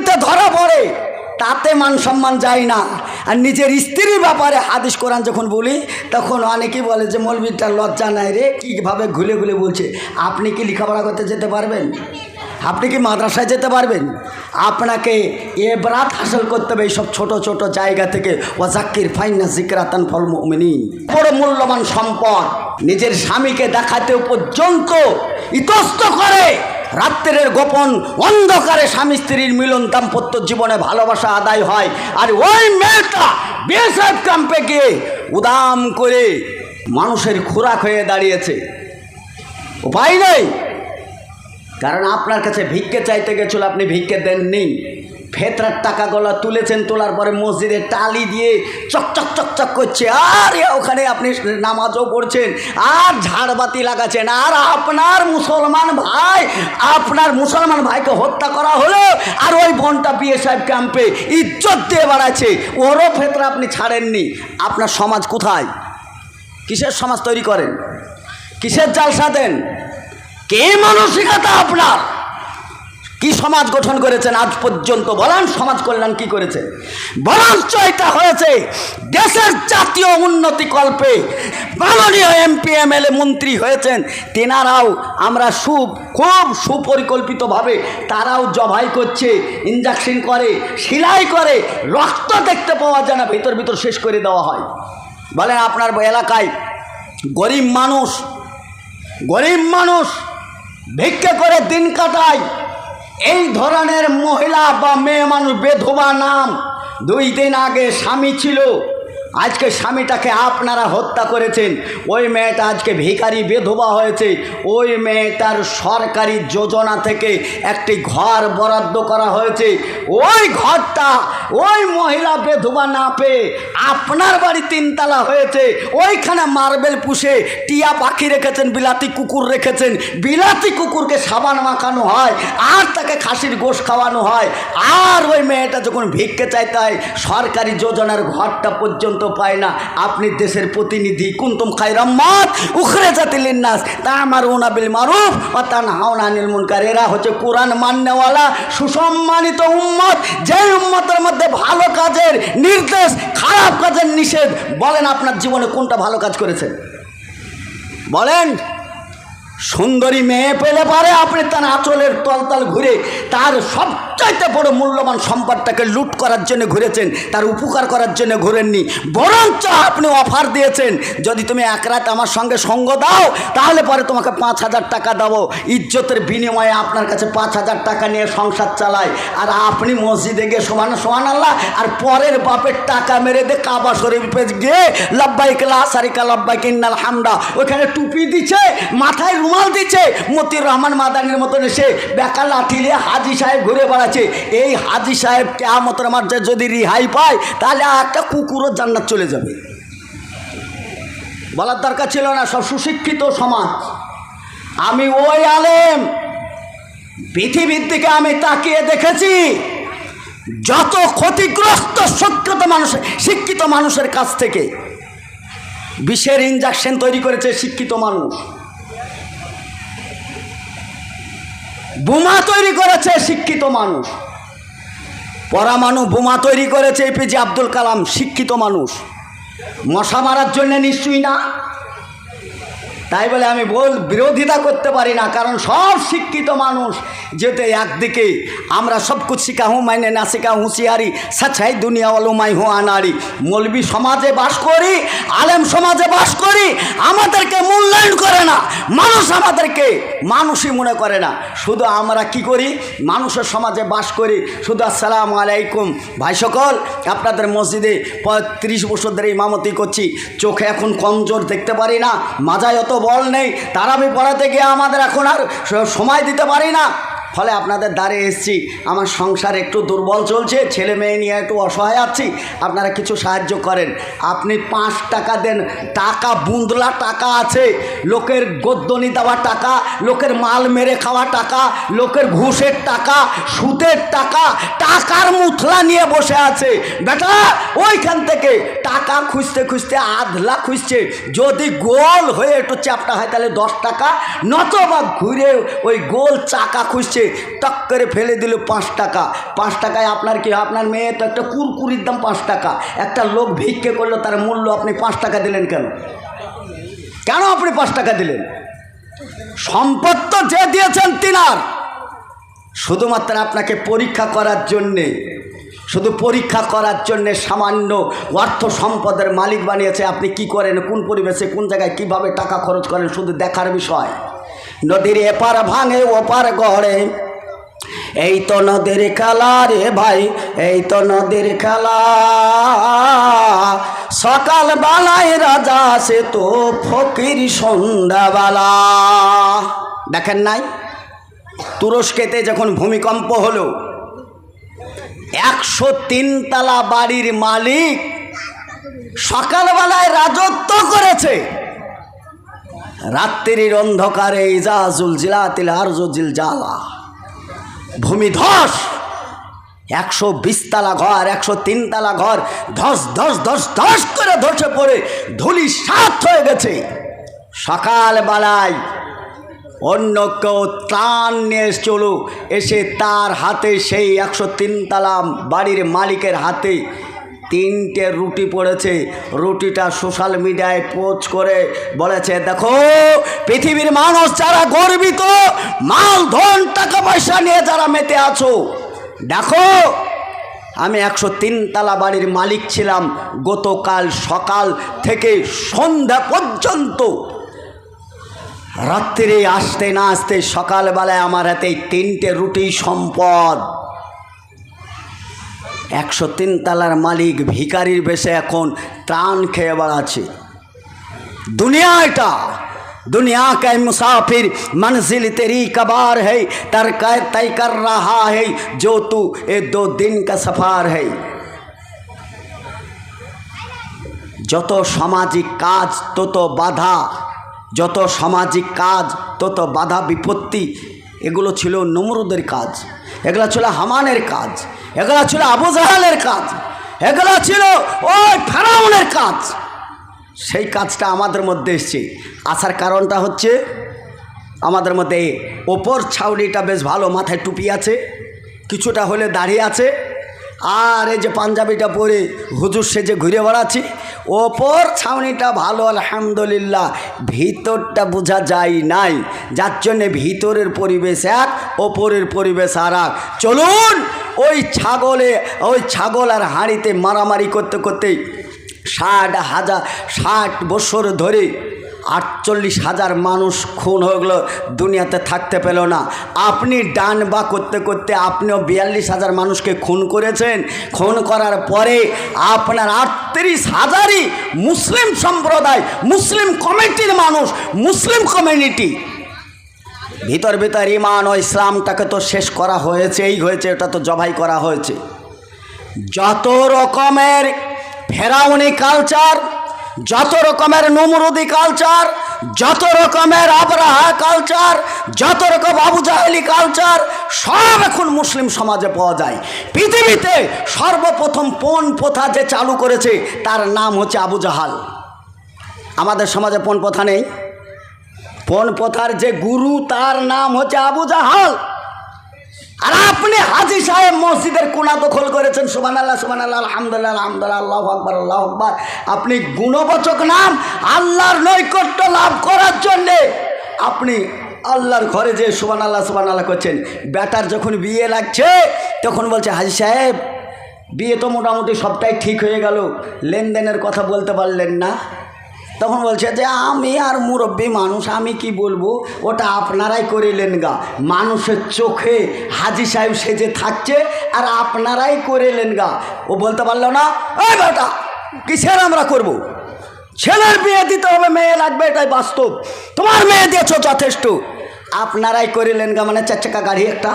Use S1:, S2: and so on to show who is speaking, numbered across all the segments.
S1: চুরিতে ধরা পড়ে, তাতে মান সম্মান যায় না। আর নিজের স্ত্রীর ব্যাপারে হাদিস কোরআন যখন বলি, তখন অনেকেই বলে যে মৌলবীটা লজ্জা নাই রে, কীভাবে ঘুলে ঘুলে বলছে? আপনি কি লেখাপড়া করতে যেতে পারবেন? আপনি কি মাদ্রাসায় যেতে পারবেন? আপনাকে এবরাত হাসিল করতে হবে এইসব ছোট ছোট জায়গা থেকে। ওয়াজাক্কির ফাইনা জিকরাতান ফল মুমিনিন। বড় মূল্যবান সম্পদ নিজের স্বামীকে দেখাতে পর্যন্ত ইতস্ত করে। রাত্রের গোপন অন্ধকারে স্বামী স্ত্রীর মিলন দাম্পত্য জীবনে ভালোবাসা আদায় হয়। আর ওই মেয়েটা বিএসএফ ক্যাম্পে গিয়ে উদাম করে মানুষের খোরাক হয়ে দাঁড়িয়েছে। উপায় নেই। কারণ আপনার কাছে ভিক্ষে চাইতে গেছিল, আপনি ভিক্ষে দেননি। ফেতরার টাকাগুলো তুলেছেন, তোলার পরে মসজিদে টালি দিয়ে চকচক চকচক করছে। আর ওখানে আপনি নামাজও পড়ছেন, আর ঝাড়বাতি লাগাচ্ছেন। আর আপনার মুসলমান ভাই, আপনার মুসলমান ভাইকে হত্যা করা হলো, আর ওই বোনটা বিয়ে সাহেব ক্যাম্পে ইজ্জত দিয়ে বাড়াচ্ছে। ওরও ফেতরা আপনি ছাড়েননি। আপনার সমাজ কোথায়? কিসের সমাজ তৈরি করেন? কিসের জালসা দেন? কে মানসিকতা আপনার? কি সমাজ গঠন করেছেন আজ পর্যন্ত? বলেন সমাজ কল্যাণ কি করেছে? বরঞ্চ এটা হয়েছে দেশের জাতীয় উন্নতি কল্পে। মাননীয় এমপি, এমএলএ মন্ত্রী হয়েছেন। তেনারাও আমরা সু খুব সুপরিকল্পিতভাবে তারাও জবাই করছে ইঞ্জেকশন করে, সেলাই করে, রক্ত দেখতে পাওয়া যায় না, ভিতর ভিতর শেষ করে দেওয়া হয়। বলেন আপনার এলাকায় গরিব মানুষ গরিব মানুষ ভিক্ষে করে দিন কাটায় এই ধরনের মহিলা বা মেয়ে মানুষ বেধবা নাম দুই দিন আগে স্বামী ছিল। আজকে স্বামীটাকে আপনারা হত্যা করেছেন। ওই মেয়েটা আজকে ভিখারি বেধবা হয়েছে। ওই মেয়েটার সরকারি যোজনা থেকে একটি ঘর বরাদ্দ করা হয়েছে। ওই ঘরটা ওই মহিলা বেধবা না পেয়ে আপনার বাড়ি তিনতলা হয়েছে। ওইখানে মার্বেল পুষে টিয়া পাখি রেখেছেন, বিলাতি কুকুর রেখেছেন। বিলাতি কুকুরকে সাবান মাখানো হয়, আর তাকে খাসির গোশ খাওয়ানো হয়। আর ওই মেয়েটা যখন ভিক্ষে চাইতে হয়, সরকারি যোজনার ঘরটা পর্যন্ত পায় না। আপনি দেশের প্রতিনিধি, কুন্তুম খাইরাম্মাত উখরে জাতিলিন্নাস তা আমার ওনাবিল মারুফ ও তা হাওনা আনিল মুনকার। এরা হচ্ছে কোরআন মান্যওয়ালা, সুসম্মানিত উম্মত যে উম্মতের মধ্যে ভালো কাজের নির্দেশ, খারাপ কাজের নিষেধ। বলেন আপনার জীবনে কোনটা ভালো কাজ করেছে? বলেন। সুন্দরী মেয়ে পেলে পারে আপনি তার আঁচলের তলতল ঘুরে, তার সবচাইতে বড় মূল্যবান সম্পদটাকে লুট করার জন্য ঘুরেছেন, তার উপকার করার জন্য ঘুরেননি। বরঞ্চ আপনি অফার দিয়েছেন, যদি তুমি এক রাত আমার সঙ্গে সঙ্গ দাও, তাহলে পরে তোমাকে পাঁচ হাজার টাকা দেবো। ইজ্জতের বিনিময়ে আপনার কাছে পাঁচ হাজার টাকা নিয়ে সংসার চালায়। আর আপনি মসজিদে গিয়ে সমান সমান আল্লাহ, আর পরের বাপের টাকা মেরে দে কাবা শরীফে গিয়ে, লব্বাইক সারিকা, লব্বাইক ইন্নাল হামদা, ওখানে টুপি দিচ্ছে মাথায় রুমাল দিচ্ছে। মতিউর রহমান মাদানির মতন এসে বেকার লাঠি নিয়ে হাজি সাহেব ঘুরে বেড়াচ্ছে। এই হাজি সাহেব কেমতের মাঝে যদি রিহাই পায়, তাহলে একটা কুকুরও জান্নাত চলে যাবে। বলার দরকার ছিল না, সব সুশিক্ষিত সমাজ। আমি ওই আলেম। পৃথিবীর দিকে আমি তাকিয়ে দেখেছি। যত ক্ষতিগ্রস্ত শিক্ষিত মানুষ, শিক্ষিত মানুষের কাছ থেকে, বিষের ইঞ্জেকশন তৈরি করেছে শিক্ষিত মানুষ। বোমা তৈরি করেছে শিক্ষিত মানুষ। পরামানু বোমা তৈরি করেছে এপিজে আব্দুল কালাম শিক্ষিত মানুষ। মশা মারার জন্য নিশ্চয়ই না। তাই বলে আমি বল বিরোধিতা করতে পারি না, কারণ সব শিক্ষিত মানুষ যেতে একদিকে। আমরা সব কুছ হুঁ মাইনে না শিখা হুঁশিয়ারি সাচ্ছাই দুনিয়া ওয়ালো মাই হো আনারি মৌলবী সমাজে বাস করি, আলেম সমাজে বাস করি, আমাদেরকে মূল্যায়ন করে না, মানুষ আমাদেরকে মানুষই মনে করে না। শুধু আমরা কি করি? মানুষের সমাজে বাস করি। শুধু আসসালামু আলাইকুম। ভাই সকল, আপনাদের মসজিদে ত্রিশ বছর ধরে ইমামতি করছি। চোখে এখন কমজোর দেখতে পারি না, মাজায় অত বল নেই। তারাবি পড়াতে গিয়ে আমাদের এখন আর সময় দিতে পারি না। ফলে আপনাদের দ্বারে এসছি। আমার সংসার একটু দুর্বল চলছে, ছেলে মেয়ে নিয়ে একটু অসহায় আছি। আপনারা কিছু সাহায্য করেন। আপনি পাঁচ টাকা দেন। টাকা, বুন্দলা টাকা আছে। লোকের গদ্দনি দেওয়া টাকা, লোকের মাল মেরে খাওয়া টাকা, লোকের ঘুষের টাকা, সুদের টাকা, টাকার মুথলা নিয়ে বসে আছে। বেটা, ওইখান থেকে টাকা খুঁজতে খুঁজতে আধলা খুঁজছে। যদি গোল হয়ে একটু চ্যাপটা হয়, তাহলে দশ টাকা, নতবা ঘুরে ওই গোল চাকা খুঁজছে। এসে টক করে ফেলে দিল পাঁচ টাকা। পাঁচ টাকায় আপনার কি? আপনার মেয়ে তো একটা কুরকুরির দাম পাঁচ টাকা। একটা লোক ভিক্ষে করল, তার মূল্য আপনি পাঁচ টাকা দিলেন কেন? কেন আপনি পাঁচ টাকা দিলেন? সম্পদ তো যে দিয়েছেন তিনার। শুধুমাত্র আপনাকে পরীক্ষা করার জন্যে, শুধু পরীক্ষা করার জন্যে সামান্য অর্থ সম্পদের মালিক বানিয়েছে। আপনি কি করেন? কোন পরিবেশে, কোন জায়গায় কীভাবে টাকা খরচ করেন? শুধু দেখার বিষয়। নদীর এপার ভাঙে, ওপার গড়ে। এই তো নদীর খেলা রে ভাই, এই তো নদীর খেলা। সকাল বেলায় রাজা সে তো ফকির সন্ধ্যাবেলা। দেখেন নাই? তুরস্কেতে যখন ভূমিকম্প হলো, একশো তিনতলা বাড়ির মালিক সকালবেলায় রাজত্ব করেছে। রাত্রির অন্ধকারে ইজাজুল জিলাতিল আরজুল জালা ভূমিধস! একশো বিশতলা ঘর, একশো তিনতলা ঘর, ধস ধস ধস ধস করে ধসে পড়ে ধুলি সাত হয়ে গেছে। সকালবেলায় অন্য কেউ ত্রাণ নিয়ে চলো এসে তার হাতে সেই একশো তিনতলা বাড়ির মালিকের হাতে তিনটে রুটি পড়েছে। রুটিটা সোশ্যাল মিডিয়ায় পোস্ট করে বলেছে, দেখো, পৃথিবীর মানুষ যারা গর্বিত মাল ধন টাকা পয়সা নিয়ে যারা মেতে আছো, দেখো, আমি একশো তিনতলা বাড়ির মালিক ছিলাম গতকাল সকাল থেকে সন্ধ্যা পর্যন্ত। রাত্রে আসতে না আসতে সকালবেলায় আমার হাতে তিনটে রুটি সম্পদ। একশো তিন তালার মালিক ভিকারির বেশে এখন ত্রাণ খেয়ে বেড়াচ্ছে দুনিয়া এটা दुनिया का मुसाफिर मंजिल तेरी कबार है तर तय कर रहा है जो तू ये दो दिन का सफार है যত সামাজিক কাজ তত বাধা যত সামাজিক কাজ তত বাধা বিপত্তি এগুলো ছিল নমরুদের কাজ এগুলো ছিল হামানের কাজ এগুলো ছিল আবু জাহালের কাজ। এগুলো ছিল ওই ফেরাউনের কাজ। সেই কাজটা আমাদের মধ্যে এসছে। আসার কারণটা হচ্ছে আমাদের মধ্যে ওপর ছাউনিটা বেশ ভালো মাথায় টুপি আছে, কিছুটা হলে দাঁড়িয়ে আছে আর এই যে পাঞ্জাবিটা পরে হুজুর সেজে ঘুরে বেড়াচ্ছি। ওপর ছাউনিটা ভালো, আলহামদুলিল্লাহ। ভিতরটা বোঝা যায় নাই। যার জন্যে ভিতরের পরিবেশ এক, ওপরের পরিবেশ আর এক। চলুন ওই ছাগলে, ওই ছাগল আর হাঁড়িতে মারামারি করতে করতে ষাট হাজার, ষাট বছর ধরে আটচল্লিশ হাজার মানুষ খুন হয়ে গেলো, দুনিয়াতে থাকতে পেল না। আপনি ডান বা করতে করতে আপনিও বিয়াল্লিশ হাজার মানুষকে খুন করেছেন। খুন করার পরে আপনার আটত্রিশ হাজারই মুসলিম সম্প্রদায়, মুসলিম কমিটির মানুষ, মুসলিম কমিউনিটি। ভিতর ভিতর ইমান ও ইসলামটাকে তো শেষ করা হয়েছেই হয়েছে, এটা তো জবাই করা হয়েছে। যত রকমের ফেরাউনি কালচার যত রকমের নমরুদি কালচার যত রকমের আবরাহা কালচার যত রকম আবু জাহেলি কালচার সব এখন মুসলিম সমাজে পাওয়া যায়। পৃথিবীতে সর্বপ্রথম পণ প্রথা যে চালু করেছে, তার নাম হচ্ছে আবু জাহাল। আমাদের সমাজে পণ প্রথা নেই। পণ প্রথার যে গুরু, তার নাম হচ্ছে আবু জাহাল। আর আপনি হাজি সাহেব মসজিদের কোনা দখল করেছেন সুবান আল্লাহ সুবান আল্লাহ আলহামদুলিল্লাহ আলহামদুলিল্লাহ, আল্লাহ আকবর আল্লাহ আকবর। আপনি গুণবাচক নাম আল্লাহর নৈকট্য লাভ করার জন্যে আপনি আল্লাহর ঘরে যে সুবান আল্লাহ সুবান আল্লাহ করছেন, বেটার যখন বিয়ে লাগছে, তখন বলছে, হাজি সাহেব, বিয়ে তো মোটামুটি সবটাই ঠিক হয়ে গেল, লেনদেনের কথা বলতে পারলেন না। তখন বলছে যে আমি আর মুরব্বী মানুষ, আমি কি বলব? ওটা আপনারাই করিলেন গা। মানুষের চোখে হাজি সাহেব সেজে থাকছে আর আপনারাই করিলেন গা। ও বলতে পারল না, এই বেটা, কিসের আমরা করব। ছেলের বিয়ে দিতে হবে, মেয়ে লাগবে, এটাই বাস্তব। তোমার মেয়ে দিয়েছ যথেষ্ট। আপনারাই করিলেন গা মানে চার চাকা গাড়ি একটা।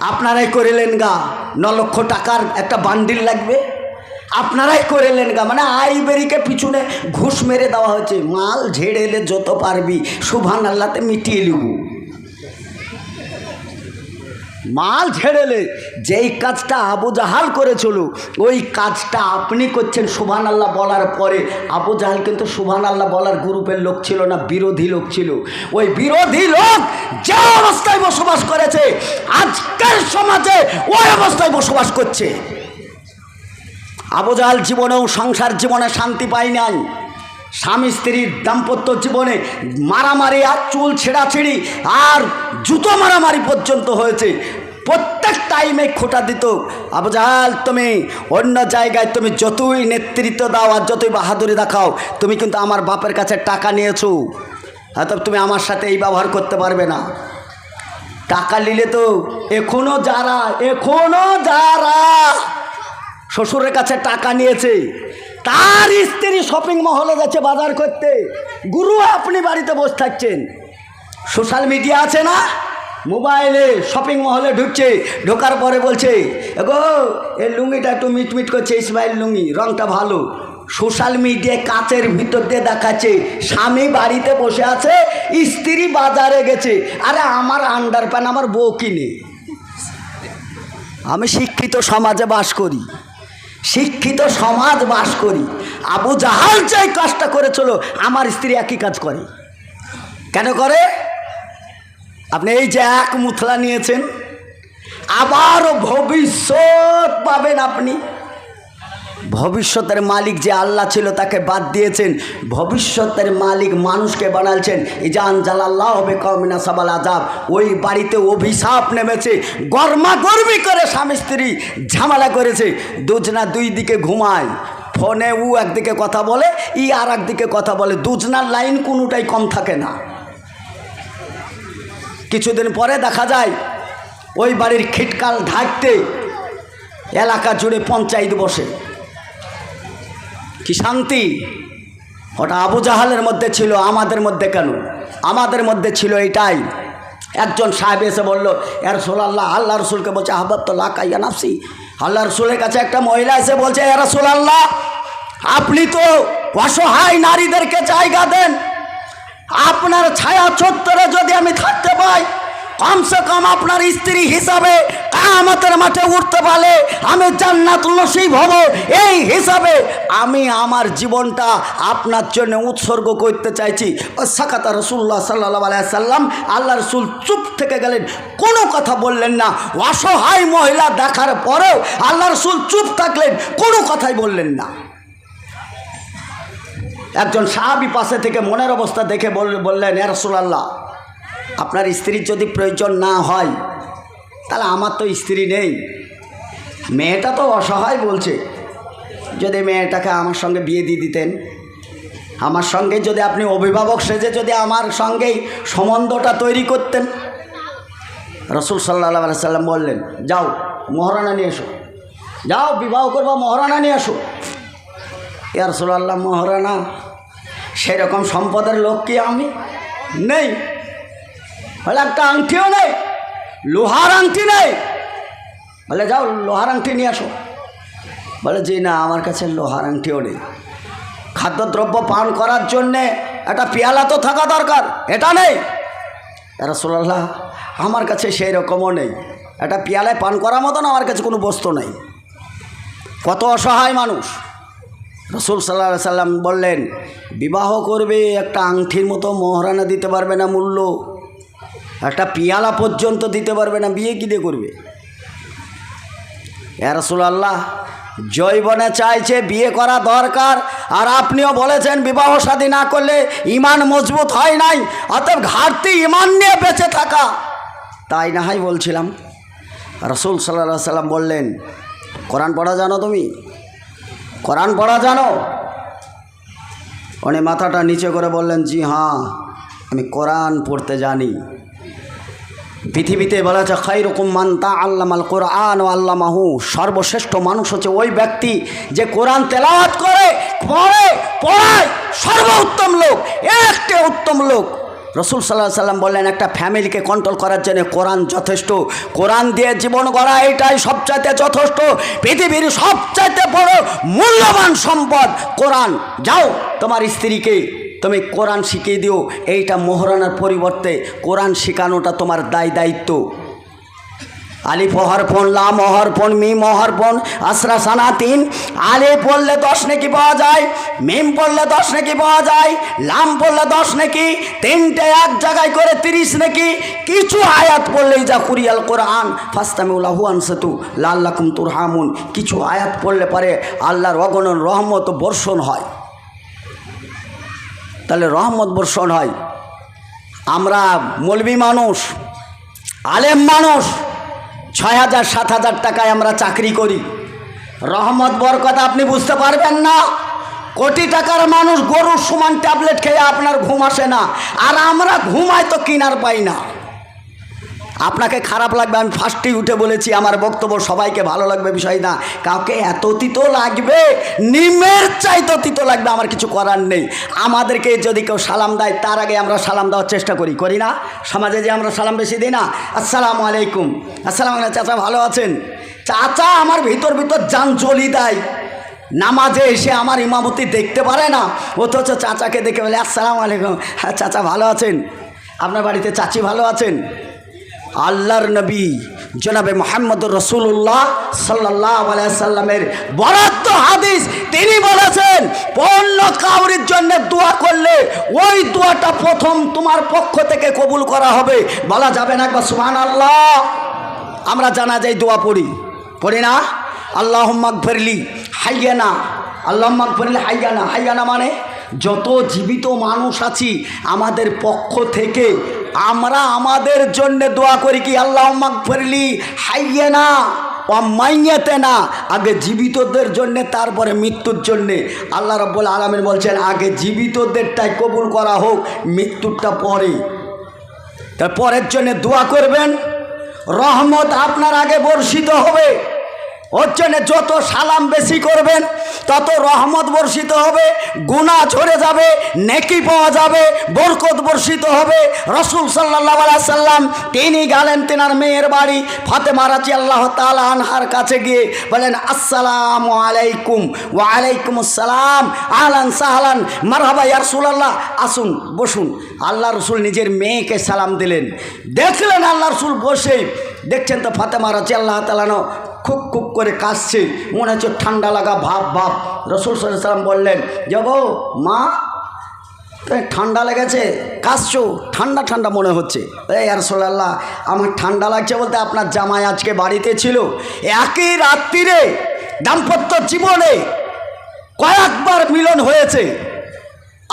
S1: আপনারাই করিলেন গা ন লক্ষ টাকার একটা বান্ডিল লাগবে। আপনারাই করেলেন গা। মানে আইবেরিকে পিছনে ঘুষ মেরে দেওয়া হয়েছে। মাল ঝেড়ে এলে যত পারবি সুভান আল্লাতে মিটিয়ে লিব মাল ছেড়েলে যেই কাজটা আবু জাহাল করেছিল, ওই কাজটা আপনি করছেন সুবহান আল্লাহ বলার পরে। আবু জাহাল কিন্তু সুবহান আল্লাহ বলার গ্রুপের লোক ছিল না, বিরোধী লোক ছিল। ওই বিরোধী লোক যে অবস্থায় বসবাস করেছে, আজকের সমাজে ওই অবস্থায় বসবাস করছে। আবু জাহাল জীবনেও সংসার জীবনে শান্তি পাই নাই। স্বামী স্ত্রীর দাম্পত্য জীবনে মারামারি আর চুল ছেঁড়াছিড়ি আর জুতো মারামারি পর্যন্ত হয়েছে। প্রত্যেক টাইমে খোটা দিত আবু জাহাল তুমি অন্য জায়গায় তুমি যতই নেতৃত্ব দাও আর যতই বাহাদুরি দেখাও, তুমি কিন্তু আমার বাপের কাছে টাকা নিয়েছো। হয়তো তুমি আমার সাথে এই ব্যবহার করতে পারবে না। টাকা নিলে তো এখনও যারা এখনও যারা শ্বশুরের কাছে টাকা নিয়েছে। তার স্ত্রী শপিং মহলে যাচ্ছে বাজার করতে। গুরু আপনি বাড়িতে বসে থাকছেন। সোশ্যাল মিডিয়া আছে না? মোবাইলে শপিং মহলে ঢুকছে, ঢোকার পরে বলছে, এগো, এই লুঙ্গিটা একটু মিটমিট করছে ইসমাইল লুঙ্গি, রংটা ভালো। সোশ্যাল মিডিয়ায় কাচের ভিতর দিয়ে দেখাচ্ছে, স্বামী বাড়িতে বসে আছে, স্ত্রী বাজারে গেছে। আরে আমার আন্ডার প্যান্ট আমার বউ কিনে। আমি শিক্ষিত সমাজে বাস করি। শিক্ষিত সমাজ বাস করি। আবু জাহাল যাই কাজটা করে চলো আমার স্ত্রী একই কাজ করে। কেন করে? আপনি এই যে এক মুথলা নিয়েছেন আবার ভবিষ্যৎ পাবেন আপনি। ভবিষ্যতের মালিক যে আল্লাহ ছিল তাকে বাদ দিয়েছেন। ভবিষ্যতের মালিক মানুষকে বানালছেন ইজান জালাল্লাহ হবে কমিনা সাবাল আজাব ওই বাড়িতে অভিশাপ নেমেছে। গরমা গরমি করে স্বামী স্ত্রী ঝামেলা করেছে। দুজনা দুই দিকে ঘুমায়। ফোনে উ একদিকে কথা বলে, ই আর একদিকে কথা বলে। দুজনার লাইন কোনোটাই কম থাকে না। কিছুদিন পরে দেখা যায়, ওই বাড়ির খিটকাল ঢাকতে এলাকা জুড়ে পঞ্চায়েত বসে। কি শান্তি? ওটা আবু জাহালের মধ্যে ছিল, আমাদের মধ্যে কেন? আমাদের মধ্যে ছিল এটাই একজন সাহেব এসে বলল এর সোলাল্লাহ আল্লাহ রসুলকে বলছে আহবাব তো কাইয়া নাফসি। আল্লাহ রসুলের কাছে একটা মহিলা এসে বলছে এর সোলাল্লাহ আপনি তো অসহায় নারীদেরকে জায়গা দেন। আপনার ছায়া চত্বরে যদি আমি থাকতে পাই কমসে কম আপনার স্ত্রী হিসাবে আমাদের মাঠে উঠতে পারলে আমি জান্নাত নসিব হব। এই হিসাবে আমি আমার জীবনটা আপনার জন্য উৎসর্গ করতে চাইছি। ও সাকাতা রসুল্লাহ সাল্লাহ সাল্লাম আল্লাহ রসুল চুপ থেকে গেলেন, কোনো কথা বললেন না। অসহায় মহিলা দেখার পরেও আল্লাহ রসুল চুপ থাকলেন, কোনো কথাই বললেন না। একজন সাহাবি পাশে থেকে মনের অবস্থা দেখে বল- বললেন এরসুলাল্লাহ আপনার স্ত্রীর যদি প্রয়োজন না হয়, তাহলে আমার তো স্ত্রী নেই। মেয়েটা তো অসহায় বলছে। যদি মেয়েটাকে আমার সঙ্গে বিয়ে দিয়ে দিতেন, আমার সঙ্গে যদি আপনি অভিভাবক সেজে যদি আমার সঙ্গেই সম্বন্ধটা তৈরি করতেন। রসুল সাল্লাহ সাল্লাম বললেন, যাও, মহারানা নিয়ে এসো। যাও, বিবাহ করবা, মহারানা নিয়ে আসো ইয়ার সোল্লাহ মহারানা, সেরকম সম্পদের লোক কি আমি? নেই। বলে, একটা আংটিও নেই, লোহার আংটি নেই। বলে, যাও, লোহার আংটি নিয়ে আসো। বলে যে না, আমার কাছে লোহার আংটিও নেই। খাদ্যদ্রব্য পান করার জন্যে একটা পেয়ালা তো থাকা দরকার, এটা নেই। রসোল্লাহ আমার কাছে সেই রকমও নেই। একটা পেয়ালায় পান করার মতন আমার কাছে কোনো বস্তু নেই। কত অসহায় মানুষ। রসুল সাল্লাহ সাল্লাম বললেন, বিবাহ করবে, একটা আংটির মতো মহারানা দিতে পারবে না মূল্য। একটা পিয়ালা পর্যন্ত দিতে পারবে না, বিয়ে কী দিয়ে করবে? রসুল আল্লাহ জৈবনে চাইছে, বিয়ে করা দরকার, আর আপনিও বলেছেন বিবাহ শাদী না করলে ইমান মজবুত হয় নাই, অতএব ঘাটতি ইমান নিয়ে বেঁচে থাকা। তাই না হয় বলছিলাম, রসুল সাল্লাহ সাল্লাম বললেন, কোরআন পড়া জানো তুমি? কোরআন পড়া জানো? উনি মাথাটা নিচে করে বললেন, জি হ্যাঁ আমি কোরআন পড়তে জানি। পৃথিবীতে বলা হচ্ছে রকম মান্তা আল্লামাল কোরআন ও আল্লামাহু। সর্বশ্রেষ্ঠ মানুষ হচ্ছে ওই ব্যক্তি যে কোরআন তেলাওয়াত করে, পড়ে, পড়ায় সর্বোত্তম লোক, একটা উত্তম লোক। রসুল সাল্লাহ সাল্লাম বললেন, একটা ফ্যামিলিকে কন্ট্রোল করার জন্য কোরআন যথেষ্ট। কোরআন দিয়ে জীবন গড়া, এটাই সবচাইতে যথেষ্ট। পৃথিবীর সবচাইতে বড় মূল্যবান সম্পদ কোরআন। যাও, তোমার স্ত্রীকে তুমি কোরআন শিখিয়ে দিও, এইটা মোহরানার পরিবর্তে কোরআন শেখানোটা তোমার দায় দায়িত্ব। আলিফ হরফন লাম হরফন মিম হরফন আসরা সানা তিন। আলে পড়লে দশ নাকি পাওয়া যায়, মিম পড়লে দশ নাকি পাওয়া যায়, লাম পড়লে দশ নাকি, তিনটে এক জায়গায় করে তিরিশ নাকি। কিছু আয়াত পড়লেই যা কুরিয়াল কোরআন ফাস্তামিউল্লাহু আনসাতু, লাল্লাকুম তুরহামুন। কিছু আয়াত পড়লে পারে আল্লাহর অগণন রহমত বর্ষণ হয়। তাহলে রহমত বর্ষণ হয়। আমরা মলবি মানুষ, আলেম মানুষ, ছয় হাজার, সাত হাজার টাকায় আমরা চাকরি করি। রহমত, বরকত আপনি বুঝতে পারবেন না। কোটি টাকার মানুষ গরুর সমান ট্যাবলেট খেয়ে আপনার ঘুম আসে না। আর আমরা ঘুমায় তো কিনার পাই না। আপনাকে খারাপ লাগবে, আমি ফার্স্টেই উঠে বলেছি, আমার বক্তব্য সবাইকে ভালো লাগবে, বিষয় না। কাউকে এত তিতো লাগবে, নিমের চাইতো তিতো লাগবে, আমার কিছু করার নেই। আমাদেরকে যদি কেউ সালাম দেয়, তার আগে আমরা সালাম দেওয়ার চেষ্টা করি করি না? সমাজে যে আমরা সালাম বেশি দিই না? আসসালামু আলাইকুম। আসসালাম চাচা ভালো আছেন? চাচা আমার ভিতর ভিতর যান চলি দেয়। নামাজে এসে আমার ইমামতি দেখতে পারে না। অথচ চাচাকে দেখে বলে, আসসালামু আলাইকুম। হ্যাঁ চাচা ভালো আছেন? আপনার বাড়িতে চাচি ভালো আছেন? আল্লাহর নবী জনাবে মোহাম্মদ রসুল্লাহ সাল্লাহ সাল্লামের বরাদ্দ হাদিস তিনি বলেছেন, পণ্য কাউরির জন্য দোয়া করলে ওই দোয়াটা প্রথম তোমার পক্ষ থেকে কবুল করা হবে। বলা যাবে না একবার সুহান আল্লাহ আমরা জানা যাই দোয়া পড়ি। পড়ি না? আল্লাহ ফেরলি হাইয়ানা। আল্লাহ ফেরলি হাইয়ানা। হাইয়ানা মানে যত জীবিত মানুষ আছি, আমাদের পক্ষ থেকে আমরা আমাদের জন্য দোয়া করি কি, আল্লাহ ফেরলি হাইয়ে না অমাইয়েতে না আগে জীবিতদের জন্যে, তারপরে মৃত্যুর জন্যে। আল্লাহ রব্বুল আলমিন বলছেন, আগে জীবিতদেরটাই কবুল করা হোক মৃত্যুরটা পরে। তার পরের জন্যে দোয়া করবেন, রহমত আপনার আগে বর্ষিত হবে। ওর জন্যে যত সালাম বেশি করবেন, তত রহমত বর্ষিত হবে গুণা ঝরে যাবে, নেকি পাওয়া যাবে, বরকত বর্ষিত হবে। রসুল সাল্লাহ সাল্লাম তিনি গেলেন তেনার মেয়ের বাড়ি, ফাতেমা রাজি আল্লাহ তালা আনহার কাছে গিয়ে বলেন, আসসালাম আলাইকুম ও আলাইকুম আসসালাম আহলান সাহলান, মারহাবা ইয়ারসুল্লাহ আসুন, বসুন। আল্লাহ রসুল নিজের মেয়েকে সালাম দিলেন। দেখলেন আল্লাহ রসুল বসে দেখছেন তো ফাতেমা রাজি আল্লাহ তালানো খুব খুব করে কাশছে মনে হচ্ছে ঠান্ডা লাগা ভাব ভাব। রসুল সাল্লাম বললেন, যাব, মা ঠান্ডা লেগেছে কাশছো ঠান্ডা ঠান্ডা মনে হচ্ছে। এই রসোল্লাহ আমার ঠান্ডা লাগছে বলতে আপনার জামাই আজকে বাড়িতে ছিল। একই রাত্রিরে দাম্পত্য জীবনে কয়েকবার মিলন হয়েছে।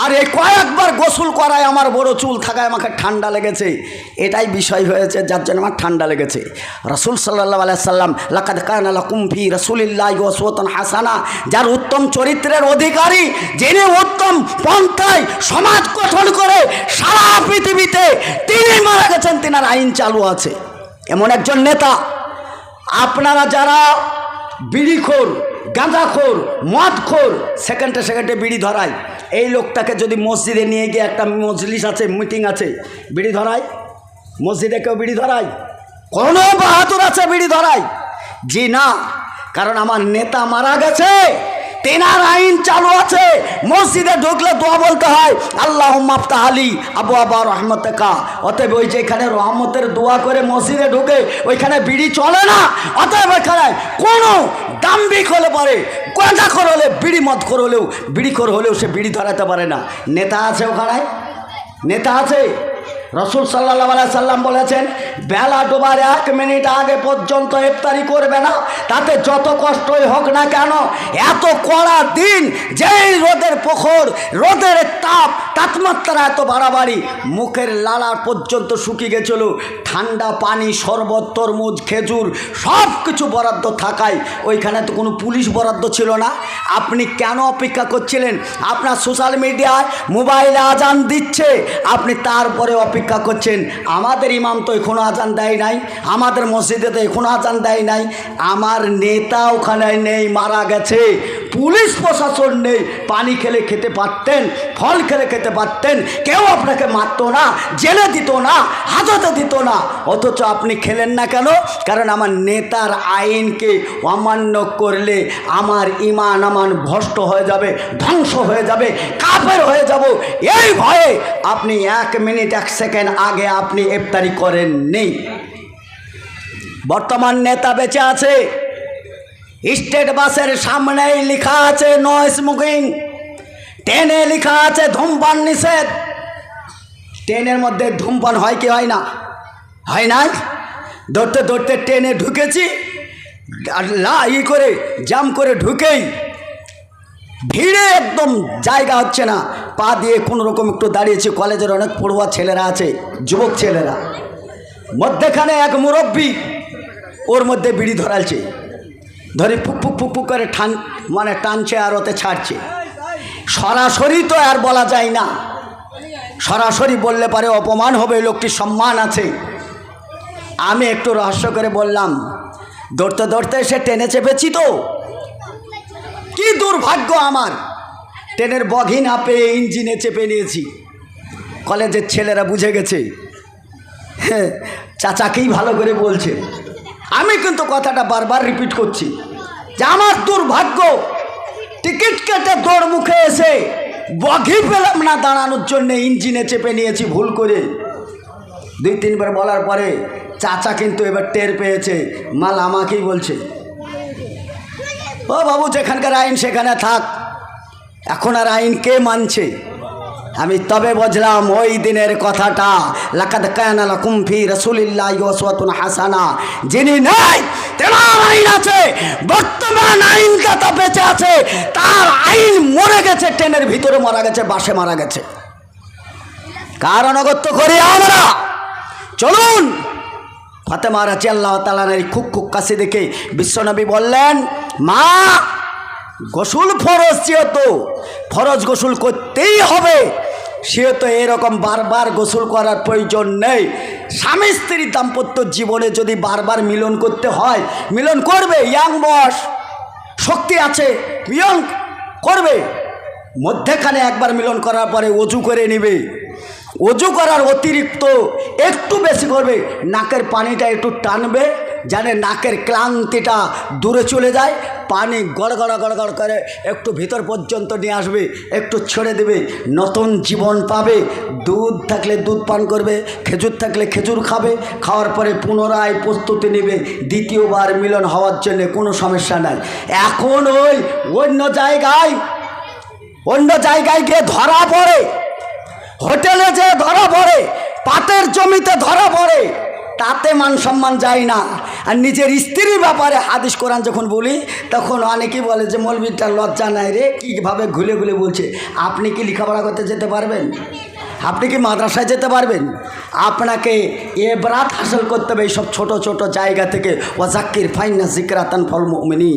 S1: আর এই কয়েকবার গোসল করায় আমার বড় চুল থাকায় আমাকে ঠান্ডা লেগেছে। এটাই বিষয় হয়েছে, যার জন্য আমার ঠান্ডা লেগেছে। রসুল সাল্লাহ আলাইসাল্লাম লাকাদ কান আলা কুমফি রসুলিল্লাহ ওসওতন হাসানা যার উত্তম চরিত্রের অধিকারী, যিনি উত্তম পন্থায় সমাজ গঠন করে সারা পৃথিবীতে তিনি মারা গেছেন, তিনার আইন চালু আছে। এমন একজন নেতা। আপনারা যারা বিড়িখোর গাঁজাখোর, মদখোর, সেকেন্ডে সেকেন্ডে বিড়ি ধরায়। এই লোকটাকে যদি মসজিদে নিয়ে গিয়ে একটা মজলিস আছে, মিটিং আছে, বিড়ি ধরায়? মসজিদে কেউ বিড়ি ধরায়? কোনো বাহাদুর আছে বিড়ি ধরায়? জি না, কারণ আমার নেতা মারা গেছে। তেনার আইন চালু আছে। মসজিদে ঢুকলে দোয়া বলতে হয় আল্লাহ মাফতা আলী আবু আবা রহমতে কা অতএব ওই যে এখানে রহমতের দোয়া করে মসজিদে ঢুকে, ওইখানে বিড়ি চলে না। অতএব কোনো দাম্বিক হলে পারে গাঁজা কর হলে, বিড়ি মদ কর হলেও বিড়ি কর হলেও সে বিড়ি ধরাতে পারে না। নেতা আছে ওখানে? নেতা আছে? রসুল সাল্লাহ আলাই সাল্লাম বলেছেন, বেলা ডোবার এক মিনিট আগে পর্যন্ত ইফতারি করবে না, তাতে যত কষ্টই হোক না কেন, এত কড়া দিন যেই রোদের পোখর, রোদের তাপ, তাপমাত্রা এত বাড়াবাড়ি, মুখের লালা পর্যন্ত শুকিয়ে গেছিল, ঠান্ডা পানি, শরবত, তরমুজ, খেজুর সব কিছু বরাদ্দ থাকায় ওইখানে তো কোনো পুলিশ বরাদ্দ ছিল না। আপনি কেন অপেক্ষা করছিলেন? আপনার সোশ্যাল মিডিয়ায় মোবাইলে আজান দিচ্ছে, আপনি তারপরে অপেক্ষা করছেন, আমাদের ইমাম তো এখনও আজান দেয় নাই, আমাদের মসজিদে তো এখনও আজান দেয় নাই, আমার নেতা ওখানে নেই, মারা গেছে, পুলিশ প্রশাসন নেই, পানি খেলে খেতে পারতেন, ফল খেলে খেতে পারতেন, কেউ আপনাকে মারতো না, জেলে দিত না, হাজতে দিত না, অথচ আপনি খেলেন না কেন? কারণ আমার নেতার আইনকে অমান্য করলে আমার ইমান আমান ভ্রষ্ট হয়ে যাবে, ধ্বংস হয়ে যাবে কাপের হয়ে যাব, এই ভয়ে আপনি এক মিনিট, এক সেকেন্ড আগে আপনি ইফতারি করেন নেই বর্তমান নেতা বেঁচে আছে। স্টেট বাসের সামনেই লেখা আছে নো স্মোকিং ট্রেনে লেখা আছে ধূমপান নিষেধ। ট্রেনের মধ্যে ধূমপান হয় কি হয় না? হয় না ধরতে ধরতে ট্রেনে ঢুকেছি। লা ই করে, জাম করে ঢুকেই ভিড়ে একদম জায়গা হচ্ছে না। পা দিয়ে কোনো রকম একটু দাঁড়িয়েছি কলেজের অনেক পড়ুয়া ছেলেরা আছে, যুবক ছেলেরা। মধ্যেখানে এক মুরব্বী, ওর মধ্যে বিড়ি ধরালছে। ধরে ফুক ফুক ফুক ফুক করে ঠান মানে টানছে আর ওতে ছাড়ছে। সরাসরি তো আর বলা যায় না। সরাসরি বললে পারে অপমান হবে, লোকটির সম্মান আছে। আমি একটু রহস্য করে বললাম, দৌড়তে দৌড়তে সে টেনে চেপেছি তো। কি দুর্ভাগ্য আমার। ট্রেনের বগি না পেয়ে ইঞ্জিনে চেপে নিয়েছি। কলেজের ছেলেরা বুঝে গেছে। হ্যাঁ চাচাকেই ভালো করে বলছে। আমি কিন্তু কথাটা বারবার রিপিট করছি যে আমার দুর্ভাগ্য, টিকিট কেটে দৌড় মুখে এসে বগি পেলাম না দাঁড়ানোর জন্য ইঞ্জিনে চেপে নিয়েছি ভুল করে। দুই তিনবার বলার পরে চাচা কিন্তু এবার টের পেয়েছে, মাল আমাকেই বলছে। ও বাবু, যেখানকার আইন, সেখানে থাক। এখন আর আইন কে মানছে? আমি তবে বুঝলাম ওই দিনের কথাটা। লাকাদ কায়ানা লাকুম ফি রাসূলিল্লাহি উসওয়াতুন হাসানা। যিনি নাই তেনার আইন আছে। বর্তমান আইনদাতা বেঁচে আছে, তার আইন মরে গেছে, ট্রেনের ভিতরে মারা গেছে, বাসে মারা গেছে। কারণ অগত্য করি আমরা। চলুন। ফাতেমা রাজি আল্লাহ তালানের খুব খুব কাছে দেখে বিশ্বনবী বললেন, মা, গোসল ফরজ যেহেতু ফরজ গোসল করতেই হবে। সেহেতু এরকম বারবার গোসল করার প্রয়োজন নেই। স্বামী স্ত্রীর দাম্পত্য জীবনে যদি বারবার মিলন করতে হয়, মিলন করবে ইয়াং বস শক্তি আছে, মিলন করবে। মধ্যেখানে একবার মিলন করার পরে অজু করে নেবে। অজু করার অতিরিক্ত একটু বেশি করবে। নাকের পানিটা একটু টানবে, যেন নাকের ক্লান্তিটা দূরে চলে যায়। পানি গড় গড় গড় গড় করে একটু ভিতর পর্যন্ত নিয়ে আসবে, একটু ছেড়ে দেবে। নতুন জীবন পাবে। দুধ থাকলে দুধ পান করবে, খেজুর থাকলে খেজুর খাবে। খাওয়ার পরে পুনরায় প্রস্তুতি নেবে। দ্বিতীয়বার মিলন হওয়ার জন্য কোনো সমস্যা নাই। এখন ওই অন্য জায়গায় অন্য জায়গায় গিয়ে ধরা পড়ে। হোটেলে যে ধরা পড়ে, পাটের জমিতে ধরা পড়ে, তাতে মান সম্মান যায় না। আর নিজের স্ত্রীর ব্যাপারে হাদিস কোরআন যখন বলি, তখন অনেকেই বলে যে, মৌলবীটার লজ্জা নাই রে, কীভাবে ঘুলে ঘুলে বলছে, আপনি কি লেখাপড়া করতে যেতে পারবেন? আপনি কি মাদ্রাসায় যেতে পারবেন? আপনাকে এ ব্রাত হাসিল করতে হবে এইসব ছোট ছোট জায়গা থেকে। ওয়াজাক্কির ফাইনা জিকরাতান ফল মিনি